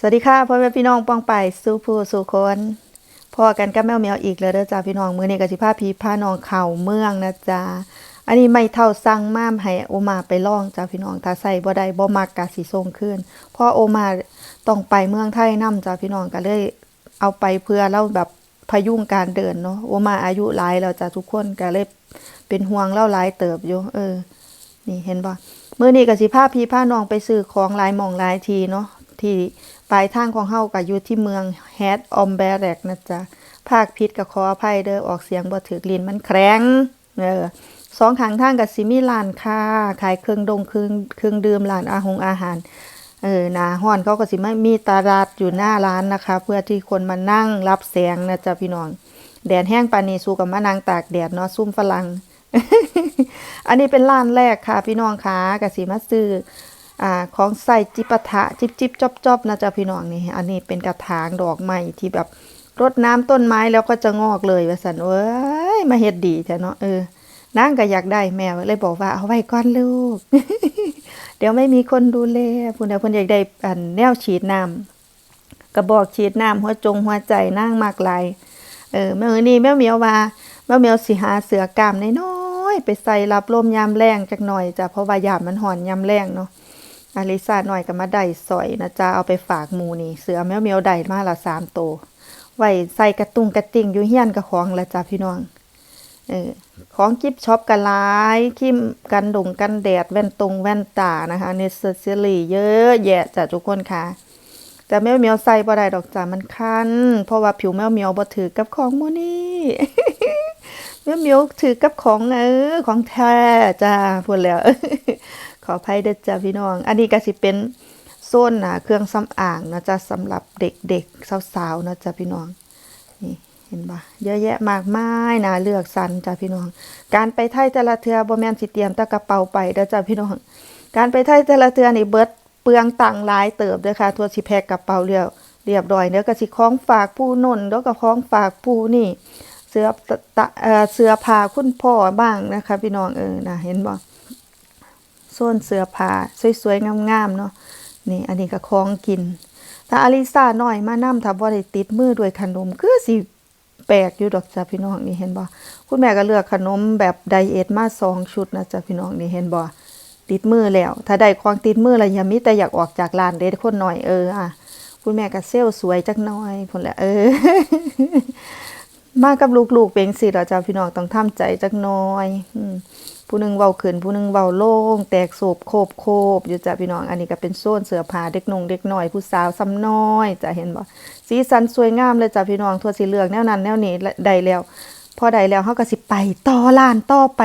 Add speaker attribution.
Speaker 1: สวัสดีค่ะพ่อแม่พี่น้องป้องไปสู่ผู้สู่คนพ่อกันกับแมวเมียวอีกแล้วเด้อจ้าพี่น้องมื้อนี้ก็สิพาพี่พาน้องเข้าเมืองนะจ๊ะอันนี้ไม่เท่าสั่งม่ามให้โอมาไปล่องจ้าพี่น้องถ้าใส่บ่ได้บ่มักก็สิส่งคืนพราะโอมาต้องไปเมืองไทยนํจ้าพี่น้องก็เลยเอาไปเพื่อเราแบบพยุงการเดินเนาะโอมาอายุหลายแล้วจ้าทุกคนก็เลยเป็นห่วงเล่าหลายเติบอยู่เออ นี่เห็นบ่มื้อนี้ก็สิพาพี่พาน้องไปซื้อของหลายมองหลายทีเนาะ ที่ปลายทางของเฮาก็อยู่ที่เมืองแฮดออมแบแรกนะจ๊ะภาคผิดก็ขออภัยเด้อออกเสียงบ่ถูกลิ้นมันแข็งเออสองข้างทางก็สิมีร้านค้าขายเครื่องดงเครื่องเครื่องดื่มร้านอาหงอาหารเออนาฮ้อนเขาก็สิไม่มีตลาดอยู่หน้าร้านนะคะ เพื่อที่คนมานั่งรับแสงนะจ๊ะพี่น้องแดดแห้งปานีสูกับมานั่งตากแดดเนาะซุ่มฝรั่งอันนี้เป็นร้านแรกค่ะ พี่น้องคะกสิมาซื้อ อ่าของใส่จิปาถะจิบจิบจอบจอบนะจ๊ะพี่น้องนี่ อันนี้เป็นกระถางดอกไม้ที่แบบรดน้ำต้นไม้แล้วก็จะงอกเลยว่าสันเว้ยมาเฮ็ดดีแท้เนาะเออนางก็อยากได้แมวเลยบอกว่าเอาไว้ก่อนลูก เดี๋ยวไม่มีคนดูแลพุ่นเดี๋ยวพิ่นอยากได้อันแนวฉีดน้ำกระบอกฉีดน้ำหัวจงหัวใจนางมากหลายเออเมื่อนี้แมวเหมียวว่าแมวเหมียวสิหาเสือกามน้อยๆไปใส่รับลมยามแรงจักหน่อยจ้ะเพราะว่ายามมันหอนยามแรงเนาะ อาลิซาหน่อยก็มาได้สอยนะจ๊ะเอาไปฝากหมูนี่ เสือแมวเมียวได้มาละสามโตไว้ใส่กระตุงกระติ่งอยู่เฮียนกับของละจ้ะพี่น้องเออของกิฟช็อปกันหลายคิมกันดงกันแดดแว่นตรงแว่นตานะคะเนสเซอรี่เยอะแยะจ้ะทุกคนค่ะแต่แมวเมียวใส่บ่ได้ดอกจ้ะมันคัน เพราะว่าผิวแมวเมียวบ่ถือกับของมูนี่แมวเมียวถือกับของเออของแท้จ้าพูดแล้ว ขออภัยเด้อจ้าพี่น้อง อันนี้ก็สิเป็นโซนนะเครื่องสำอางนะจ๊ะสำหรับเด็กๆสาวๆนะจ๊ะพี่น้องนี่เห็นปะเยอะแยะมากมายนะเลือกสรรจ้าพี่น้อง การไปไทยแต่ละเทือบแมนสิเตรียมตะกระเป๋าไปเด้อจ้าพี่น้อง การไปไทยแต่ละเทือนี่เบิดเปลืองตังหลายเติบเด้อค่ะทัวสิแพ็คกระเป๋าเรียบเรียบร้อยเด้อก็สิของฝากผู้นนแล้วก็ของฝากผู้นี่เสื้อตะตะเออเสื้อผ้าคุณพ่อบ้างนะคะ พี่น้องเออนะเห็นบ่ ส่วนเสื้อผ้าสวยๆงามๆเนาะนี่อันนี้ก็ของกิน ถ้าอลิซาหน้อยมานํถ้าบ่ได้ติดมือด้วยขนมคือสิแปลกอยู่ดอกจ้ะพี่น้องนี่เห็นบ่คุณแม่ก็เลือกขนมแบบไดเอทมาสองชุดนะจ้ะพี่น้องนี่เห็นบ่ติดมือแล้ว ถ้าได้ของติดมือแล้วอย่ามีแต่อยากออกจากร้านเด้คนหน่อยเอออะคุณแม่ก็เซลสวยจักหน่อยพุ่นแหละเออ มากับลูกๆเป็นสิเราจ้าพี่น้องต้องทำใจจักหน้อย อืม ผู้หนึงเว้าขึ้นผู้หนึงเว้าโล่งแตกโศบโคบโคบอยู่จ้าพี่น้องอันนี้ก็เป็นโซนเสื้อผ้าเด็กนงเด็กน้อยผู้สาวซ้ำน้อยจ้าเห็นบ่สีสันสวยงามเลยจ้าพี่น้องทั่วสีเหลืองแนวนั้นแนวนี้ได้แล้ว พอได้แล้วเฮาก็สิไปต่อล้านต่อไป